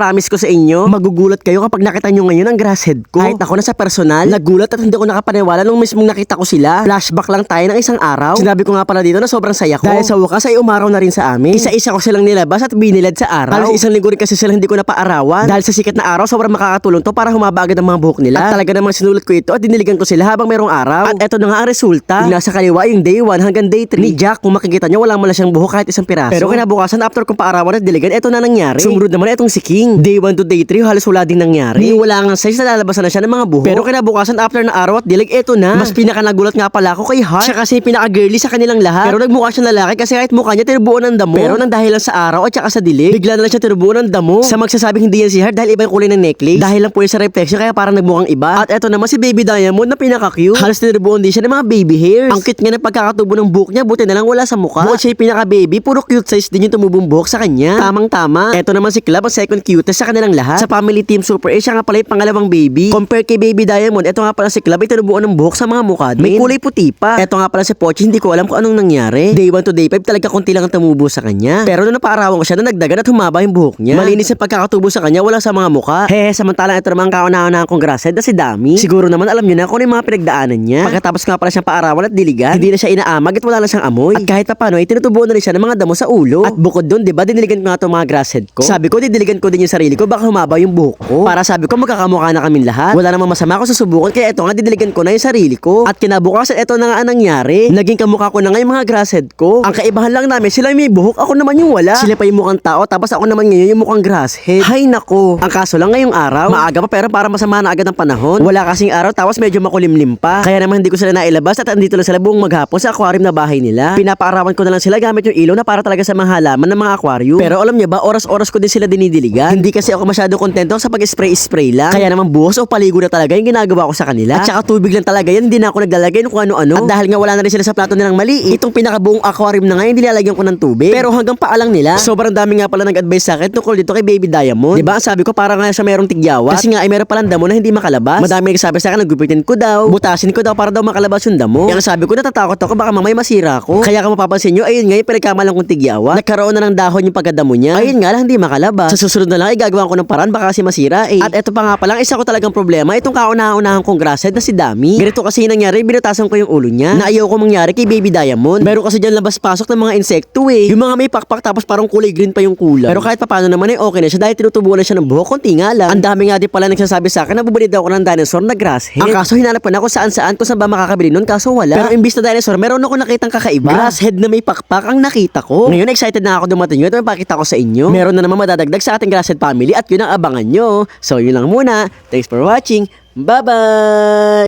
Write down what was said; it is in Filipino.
promise ko sa inyo, magugulat kayo kapag nakita nyo ngayon ang grasshead ko. Kahit ako na sa personal, nagulat at hindi ako nakapaniwala nung mismong nakita ko sila. Flashback lang tayo ng isang araw. Sinabi ko nga pala dito na sobrang saya ko. Dahil sa wakas ay umaraw na rin sa amin. Isa-isa ko silang nilabas at binilad sa araw. Halos isang linggo rin kasi sila hindi ko napaarawan. Dahil sa sikat na araw, sobrang makakatulong to para humaba agad ang mga buhok nila. At talaga namang sinulat ko ito at diniligan ko sila habang mayroong araw. At eto na nga ang resulta. Yung nasa kaliwa yung day 1 hanggang day 3. Ni Jack, kung makikita nyo, wala mo siyang buhok kahit isang piraso. Pero kinabukasan, after kong paarawan at diligan, eto na nangyari. Sumunod naman etong si King. Day 1 to day 3, halos wala din nangyari. Di wala nga size na lalabasan na siya ng mga buhok. Pero kinabukasan, after na araw at dilig, eto na. Mas pinaka nagulat nga pala ako kay Hart. Siya kasi pinaka girly sa kanilang lahat. Pero nagmukha siya lalaki kasi kahit mukha niya tinubuan ng damo. Pero nang dahil lang sa araw at saka sa dilig, bigla na lang siya tinubuan ng damo. Sa magsasabing hindi yan si Hart dahil iba yung kulay ng necklace. Dahil lang po yun sa reflection kaya parang nagmukhang iba. At eto naman si Baby Diamond na pinaka cute. Halos tinubuan din siya ng mga baby hairs. Ang cute nga ng pagkakatubo ng buhok niya, buti na lang wala sa mukha. Bukod siya yung pinaka baby, puro cute size din yung tumubong buhok sa kanya. Tamang tama. Eto naman si Club, ang second cutest sa kanilang lahat. Sa family team Super A, siya nga pala yung pangalawang baby. Compare kay Baby Diamond, eto nga pala si Club, ay tinubuan ng buhok sa mga mukha. May kulay puti pa. Eto nga pala si Pochi, hindi ko alam kung anong nangyari. Day 1 to day 5, talaga konti lang ang tumubo sa kanya. Pero nung napaarawan ko siya, na nagdagan at humaba yung buhok niya. Malinis ang pagkakatubo sa kanya, wala sa mga mukha. Hehe, samantalang ito naman ang kauna-unahang kong grasshead na si Dami. Siguro naman alam niyo na kung ano yung mga pinagdaanan niya. Pagkatapos nga pala siyang paarawan at diligan, hindi na siya inaamag at wala na siyang amoy. At kahit papano ay tinutubuan na rin siya ng mga damo sa ulo. At bukod doon, di ba, diniligan ko nga itong mga grasshead ko. Sabi ko, didiligan ko din yung sarili ko, baka humaba yung buhok ko. Para sabi ko, magkakamukha na kaming lahat. Wala namang masama ako sa subukan, kaya ito nga, didiligan ko na yung sarili ko. At kinabukasan, ito na nga ang nangyari. Naging kamukha ko na nga yung mga grasshead ko. Ang kaibahan lang namin, sila may buhok, ako naman yung wala. Sila pa yung mukhang tao, tapos ako naman ngayon yung mukhang grasshead. Hay nako. Ang kaso lang ngayong araw, maaga pa pero para masama na agad ang panahon. Wala kasing araw, tapos medyo makulimlim pa. Kaya naman hindi ko sila nailabas at andito lang sila buong maghapon sa aquarium na bahay nila. Pinapaarawan ko na lang sila gamit yung ilaw na para talaga sa mga halaman ng mga aquarium. Pero alam niyo ba, oras-oras ko din sila dinidiligan. Hindi kasi ako masyado kontento sa pag-spray-spray lang. Kaya naman buhos o paligo na talaga yung ginagawa ko sa kanila. At saka tubig lang talaga yan, hindi na ako naglalagay ng kung ano-ano. At dahil nga wala na rin sila sa plato nilang maliit, itong pinakabuong aquarium na ngayon, nilalagyan ko ng tubig. Pero hanggang paalang nila, sobrang dami nga pala nag-advise sa akin tungkol dito kay Baby Diamond. Diba? Sabi ko para nga siya merong tigyawa. Kasi nga ay meron palang damo na hindi makalabas. Madami nagsabi sa akin, nagupitin ko daw, butasin ko daw para daw makalabas yung damo. Kaya sabi ko, natatakot ako baka mamay masira ko. Kaya kung mapapansin nyo, ayun nga yung pinagkamalang kong tigyawa. Nagkaroon na ng dahon yung pagkadamo niya. Ayun nga lang, hindi makalabas. Sa susunod na lang, ay gagawa ko ng paraan baka kasi masira eh. At eto pa nga palang, isa ko talagang problema, itong kauna-unahan kong grasshead na si Dami. Ganito kasi nangyari, binutasan ko yung ulo niya. Na ayaw ko mangyari kay Baby Diamond. Meron kasi dyan labas-pasok ng mga insekto eh. Yung mga may pakpak tapos parang kulay green pa yung kulay. Pero kahit papaano naman ay okay na siya dahil tinutubuan na siya ng buhok, konti nga lang. Ang dami nga din pala nagsasabi sa akin na bubulid ako ng dinosaur na grasshead. Ang kaso hinanap ko na kung saan-saan kung saan ba makakabili nun kaso wala. Pero imbis na dinosaur, meron ako nakitang kakaiba. Grasshead na may pakpak ang nakita ko. Ngayon excited na ako dumating yun at mapakita ko sa inyo. Meron na naman madadagdag sa ating grasshead family at yun ang abangan nyo. So yun lang muna. Thanks for watching. Bye-bye!